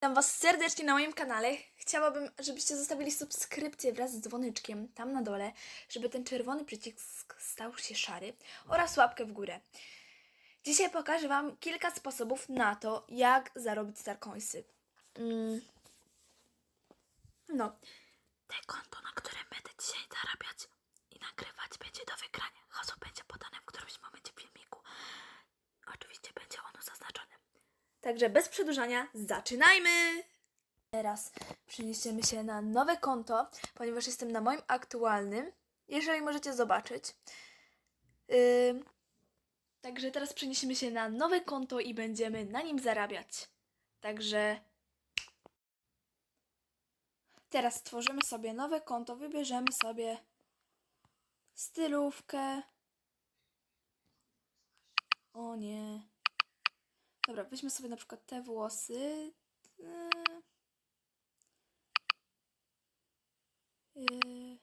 Witam Was serdecznie na moim kanale. Chciałabym, żebyście zostawili subskrypcję wraz z dzwoneczkiem tam na dole, żeby ten czerwony przycisk stał się szary oraz łapkę w górę. Dzisiaj pokażę Wam kilka sposobów na to, jak zarobić Starcoinsy. Mm. No, te konto, na którym będę dzisiaj zarabiać i nagrywać, będzie do wygrania. Hasło będzie podane w którymś momencie filmiku. Oczywiście będzie ono zaznaczone. Także bez przedłużania, zaczynajmy! Teraz przeniesiemy się na nowe konto, ponieważ jestem na moim aktualnym, jeżeli możecie zobaczyć. Ym, także teraz przeniesiemy się na nowe konto i będziemy na nim zarabiać. Także teraz stworzymy sobie nowe konto, wybierzemy sobie stylówkę. O nie. Dobra, weźmy sobie na przykład te włosy. Eee.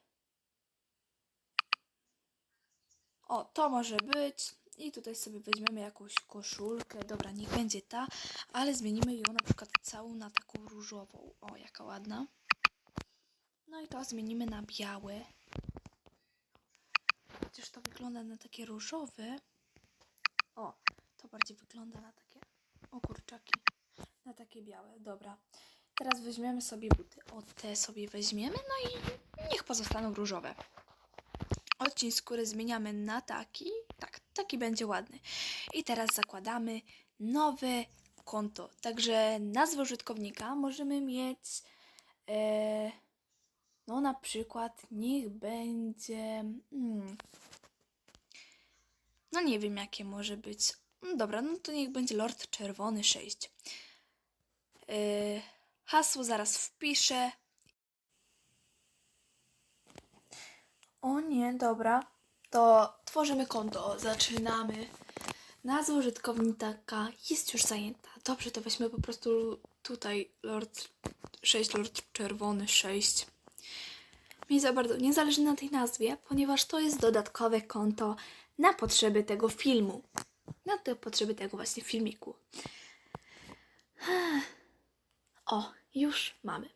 O, to może być. I tutaj sobie weźmiemy jakąś koszulkę. Dobra, niech będzie ta, ale zmienimy ją na przykład całą na taką różową. O, jaka ładna. No i to zmienimy na białe. Chociaż to wygląda na takie różowe. O, to bardziej wygląda na takie. O kurczaki. Na takie białe. Dobra. Teraz weźmiemy sobie buty. O te sobie weźmiemy. No i niech pozostaną różowe. Odcień skóry zmieniamy na taki. Tak, taki będzie ładny. I teraz zakładamy nowe konto. Także nazwę użytkownika możemy mieć. E, no na przykład niech będzie. Hmm, no nie wiem jakie może być. No dobra, no to niech będzie Lord Czerwony 6. Yy, hasło zaraz wpiszę. O nie, dobra. To tworzymy konto, zaczynamy. Nazwa użytkownika jest już zajęta. Dobrze, to weźmy po prostu tutaj Lord 6, Lord Czerwony 6. Mi za bardzo nie zależy na tej nazwie, ponieważ to jest dodatkowe konto na potrzeby tego filmu. Na te potrzeby tego właśnie filmiku. O, już mamy.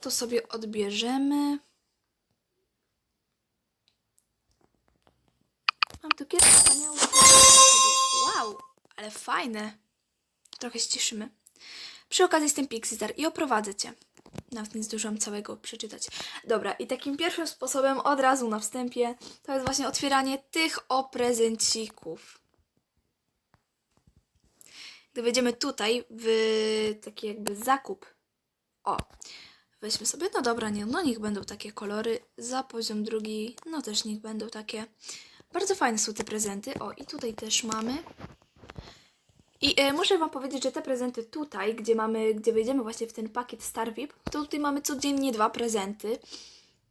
To sobie odbierzemy. Mam tu kilka wspaniałych. Wow, ale fajne. Trochę ściszymy. Przy okazji jestem Pixistar i oprowadzę Cię. Nawet nie zdążyłam całego przeczytać. Dobra, i takim pierwszym sposobem od razu na wstępie to jest właśnie otwieranie tych o prezencików. Gdy wejdziemy tutaj w taki jakby zakup. O, weźmy sobie, no dobra, nie, no niech będą takie kolory. Za poziom drugi, no też niech będą takie. Bardzo fajne są te prezenty. O, i tutaj też mamy. I e, muszę Wam powiedzieć, że te prezenty tutaj, gdzie mamy, gdzie wejdziemy właśnie w ten pakiet Star VIP, to tutaj mamy codziennie dwa prezenty.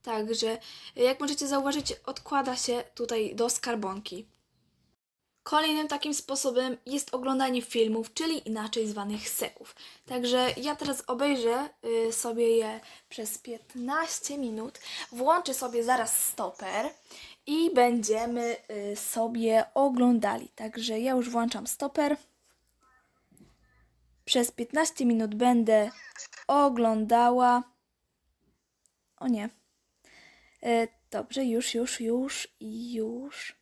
Także, e, jak możecie zauważyć, odkłada się tutaj do skarbonki. Kolejnym takim sposobem jest oglądanie filmów, czyli inaczej zwanych seków. Także ja teraz obejrzę y, sobie je przez 15 minut, włączę sobie zaraz stoper i będziemy y, sobie oglądali. Także ja już włączam stoper. Przez 15 minut będę oglądała. O nie. E, dobrze, już, już, już, już.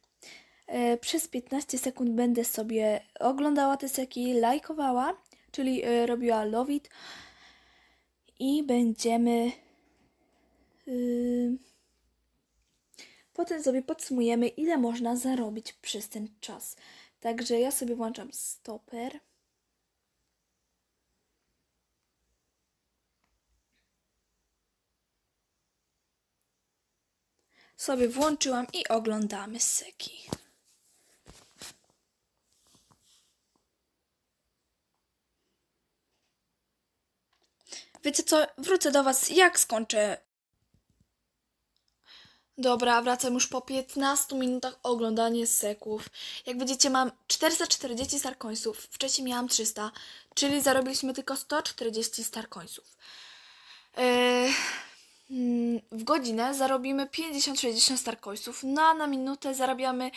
E, przez 15 sekund będę sobie oglądała te seki, lajkowała, czyli e, robiła love it. I będziemy. y, Potem sobie podsumujemy, ile można zarobić przez ten czas. Także ja sobie włączam stoper. Sobie włączyłam i oglądamy seki. Wiecie co, wrócę do Was jak skończę. Dobra, wracam już po 15 minutach oglądania seków. Jak widzicie mam 440 starcoinsów, wcześniej miałam 300, czyli zarobiliśmy tylko 140 starcoinsów. Yy, w godzinę zarobimy 50-60 starcoinsów, no a na minutę zarabiamy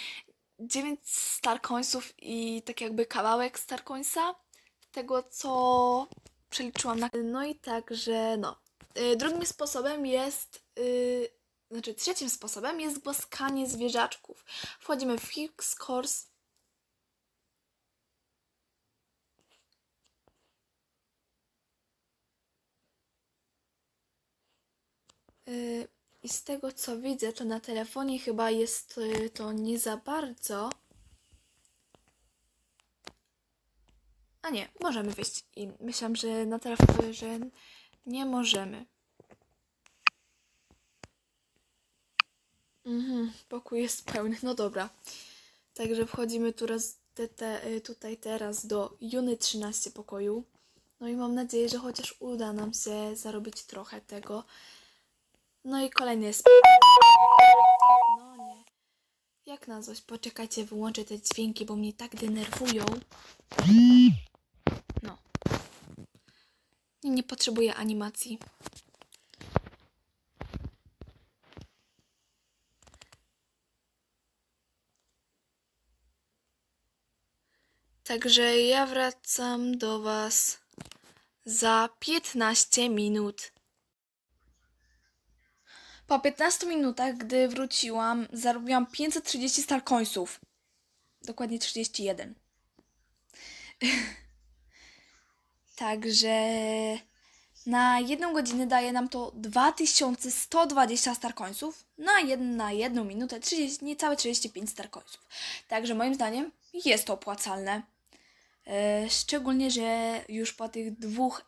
9 Starcoinsów i tak jakby kawałek Starcoinsa. Tego, co przeliczyłam na... No i także, no. Y, Drugim sposobem jest... y, Znaczy, trzecim sposobem jest głaskanie zwierzaczków. Wchodzimy w Higgs Course. I z tego co widzę, to na telefonie chyba jest y, to nie za bardzo. A nie, możemy wyjść. I myślałam, że na telefonie, że nie możemy. Mhm, pokój jest pełny. No dobra. Także wchodzimy tu raz, te, te, y, tutaj teraz do Juny 13 pokoju. No i mam nadzieję, że chociaż uda nam się zarobić trochę tego. No i kolejny jest. No nie. Jak na coś? Poczekajcie, wyłączę te dźwięki, bo mnie tak denerwują. No. Nie, nie potrzebuję animacji. Także ja wracam do Was za 15 minut. Po 15 minutach, gdy wróciłam, zarobiłam 530 starcoinsów. Dokładnie 31. Także na jedną godzinę daje nam to 2120 starcoinsów, na, jed, na jedną minutę 30, niecałe 35 starcoinsów. Także moim zdaniem jest to opłacalne. E, szczególnie, że już po tych dwóch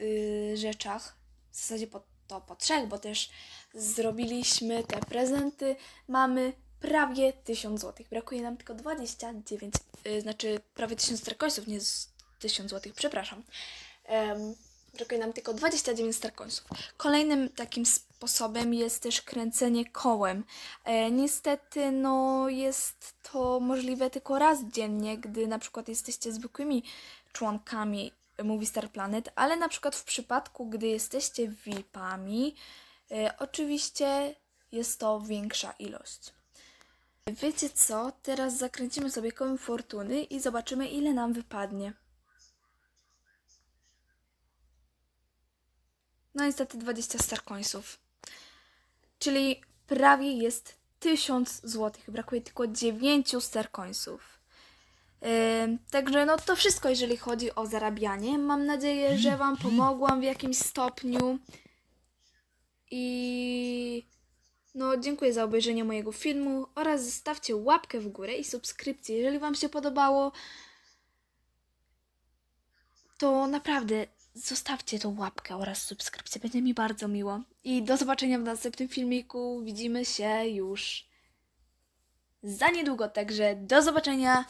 y, rzeczach, w zasadzie po, to po trzech, bo też zrobiliśmy te prezenty, mamy prawie 1000 zł. Brakuje nam tylko 29, y, znaczy prawie 1000 starcoinsów, nie z 1000 zł, przepraszam. Em, brakuje nam tylko 29 starcoinsów. Kolejnym takim sposobem jest też kręcenie kołem. E, niestety, no jest to możliwe tylko raz dziennie, gdy na przykład jesteście zwykłymi członkami Movie Star Planet, ale na przykład w przypadku, gdy jesteście VIP-ami, e, oczywiście jest to większa ilość. Wiecie co? Teraz zakręcimy sobie kołem fortuny i zobaczymy, ile nam wypadnie. No niestety 20 starcoinsów. Czyli prawie jest 1000 zł. Brakuje tylko 9 starcoinsów. Także no to wszystko, jeżeli chodzi o zarabianie. Mam nadzieję, że Wam pomogłam w jakimś stopniu. I no dziękuję za obejrzenie mojego filmu oraz zostawcie łapkę w górę i subskrypcję, jeżeli Wam się podobało. To naprawdę zostawcie tą łapkę oraz subskrypcję, będzie mi bardzo miło. I do zobaczenia w następnym filmiku. Widzimy się już za niedługo, także do zobaczenia.